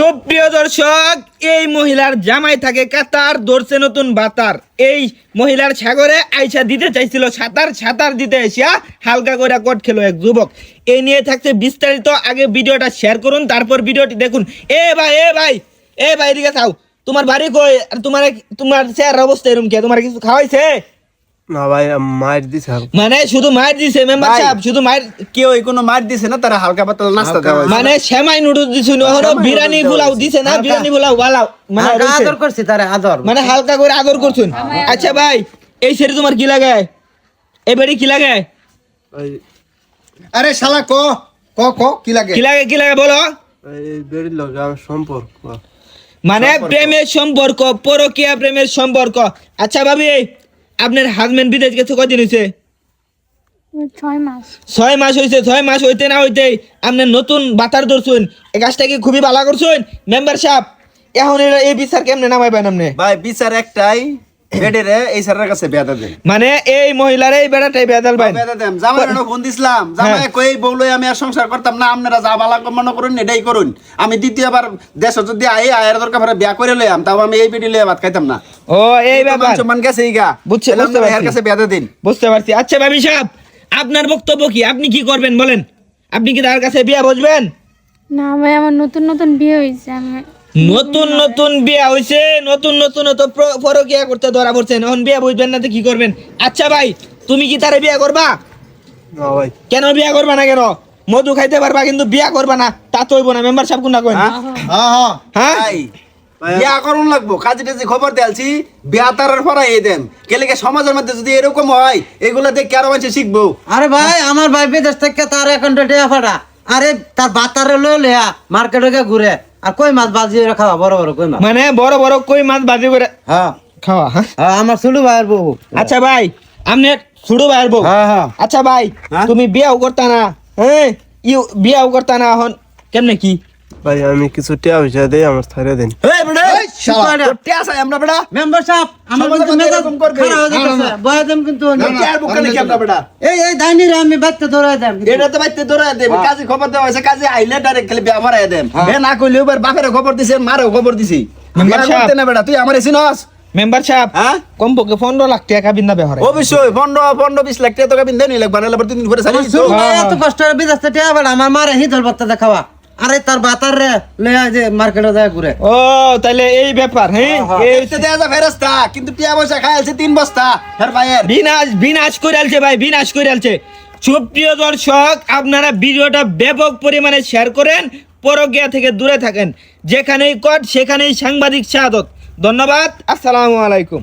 সুপ্রিয় দর্শক, এই মহিলার জামাই থাকে কাতার ধরছে নতুন বাতার। এই মহিলার সাগরে আইসা দিতে চাইছিল সাঁতার সাঁতার দিতে এসিয়া হালকা করে কট খেলো এক যুবক। এই নিয়ে থাকছে বিস্তারিত, আগে ভিডিওটা শেয়ার করুন, তারপর ভিডিওটি দেখুন। এ ভাই এ ভাই এ ভাই, এদিকে চাও তোমার বাড়ি কই? আর তোমার তোমার চেয়ার অবস্থা এরকম কে? তোমার কিছু খাওয়াইছে? না ভাই মার দিছে মানে শুধু মায়ের দিছে মেম্বার। সাহেব শুধু মায়ের কেউ কোনো মার দিছে না তারা হালকা পাতলা নাস্তা দেওয়া মানে সেমাই নুডলস এখনও সেমাই বিরিয়ানি noodles পোলাও দিছে না বিরিয়ানি পোলাও বালাও মানে আদর করছি তারা আদর। মানে হালকা করে আদর করছুন। আচ্ছা ভাই এই সেরে তোমার কি লাগে? এই বাড়ি কি লাগে? আরে শালা ক? ক ক? কি লাগে? কি লাগে কি লাগে বলো? এই বেড়ির আমার সম্পর্ক। মানে প্রেমের সম্পর্ক পরকিয়া প্রেমের সম্পর্ক। আচ্ছা ভাবি আপনার হাজবেন্ড বিদেশ গেছে কদিন হয়েছে ছয় মাস। ছয় হয়েছে ছয় মাস হইতে না হইতে আপনি নতুন বাতার ধরছেন। এই গাছটাকে কি খুবই ভালো করছেন? মেম্বার সাহেব এখন এই বিচার কেমনে নামাইবেন আপনি? ভাই বিচার একটাই বেডেরে এই স্যারের কাছে বেদা দেন। মানে এই মহিলার এই বেড়াটাই বেদাল ভাই বেদা দেন। জামাই না ফোন দিছিলাম। জামাই। কই বউলো আমি আর সংসার করতাম না আপনারা যা বালা মনে করুন এটাই করুন। আমি দ্বিতীয়বার দেশ যদি আই আয়ের দরকার পরে বিয়া করে লইয়াম তাও আমি এই বেডি লইয়া ভাত খাইতাম না। ও এই ব্যাপার। মান গেছে ইগা বুঝছে- এলাম বুঝতে পারছি। এর কাছে দিন। বুঝতে পারছি। আচ্ছা ভাবি সাহেব আপনার বক্তব্য কি? আপনি কি করবেন বলেন? আপনি কি তার কাছে বিয়া বসবেন? না ভাই আমার নতুন নতুন বিয়ে হয়েছে আমি নতুন নতুন বিয়া হইছে নতুন নতুন তো করতে ধরা পড়ছেন এখন বিয়া বুঝবেন না তো কি করবেন। আচ্ছা ভাই তুমি কি তারে বিয়া করবা? না ভাই। কেন বিয়া করবা না কেন? মধু খাইতে পারবা কিন্তু বিয়া করবা না। তা তো হইব না। মেম্বার সাহেব কোনটা কইন? হ্যাঁ? হ্যাঁ হ্যাঁ। হ্যাঁ? বিয়া করুন লাগবো। কাজে টাজে খবর দেলছি বিয়া তারার পরে এই দেন। কেলেকে সমাজের মধ্যে যদি এরকম হয় এগুলা দেখে আরও মানুষ শিখব? আরে ভাই আমার ভাই বিদেশ থেকে তার অ্যাকাউন্টে টিয়া ফাটা আরে তার বাতারে লো লেয়া মার্কেটে ঘুরে। আর কই মাছ বাজিয়ে খাওয়া? বড় বড় কই মাছ? মানে বড় বড় কই মাছ বাজি করে হ্যাঁ। খাওয়া হ্যাঁ? হ্যাঁ, আমার ছোট ভাইয়ের বউ। আচ্ছা ভাই আপনি ছুড়ো ভাইয়ের বউ। হ্যাঁ হ্যাঁ। আচ্ছা ভাই হ্যাঁ? তুমি বিয়াও করতা না? হ্যাঁ ইউ বিয়াও করতা না এখন? কেমনে কি? ভাই আমি কিছু টিয়া পয়সা দেই আমার দিন। এই বেটা! শালা। টিয়া চাই আমরা বেটা! মেম্বার সাহেব আমার কিন্তু মেজাজ করবে? খারাপ হয়ে না, না, যাচ্ছে বয়া দেম কিন্তু না, না। টিয়ার বুকে নাকি আমরা বেটা। এই এই দাইনি রে আমি বাচ্চা ধরে দেম এটা তো বাইতে ধরে দেবে। কাজে খবর দেওয়া হয়েছে কাজে আইলে ডাইরেক্ট খালি বিয়া মারাই দেন হে না কইলে এবার বাপের খবর দিছে মারও খবর দিছি। মেম্বার বিয়া সাহেব। না বেটা। তুই আমার চিনস? মেম্বার সাহেব হ্যাঁ? কমপক্ষে পনেরো লাখ টাকা বিন্দা ব্যবহার। অবশ্যই পনেরো পনেরো বিশ লাখ টাকা তোকে বিন্দে নিয়ে লাগবে নাহলে আবার দিন পরে চালিয়ে দিত। ছোট ভাই এত কষ্ট করে বিদেশ টিয়া ফাটা আমার মারে দেখাওয়া। আরে তার বাতার রে লেয়া যে মার্কেটে যায় ঘুরে। ও তাহলে এই ব্যাপার হ্যাঁ এইতে দেয়া যা ফেরস্তা কিন্তু টিয়া পয়সা খাইছে তিন বস্তা ফের ভাইয়ের বিনাশ বিনাশ করে আলছে ভাই বিনাশ করে আলছে। সুপ্রিয় দর্শক আপনারা ভিডিওটা ব্যাপক পরিমাণে শেয়ার করেন পরকিয়া থেকে দূরে থাকেন। যেখানেই কট সেখানেই সাংবাদিক শাহাদত ধন্যবাদ আসসালামু আলাইকুম।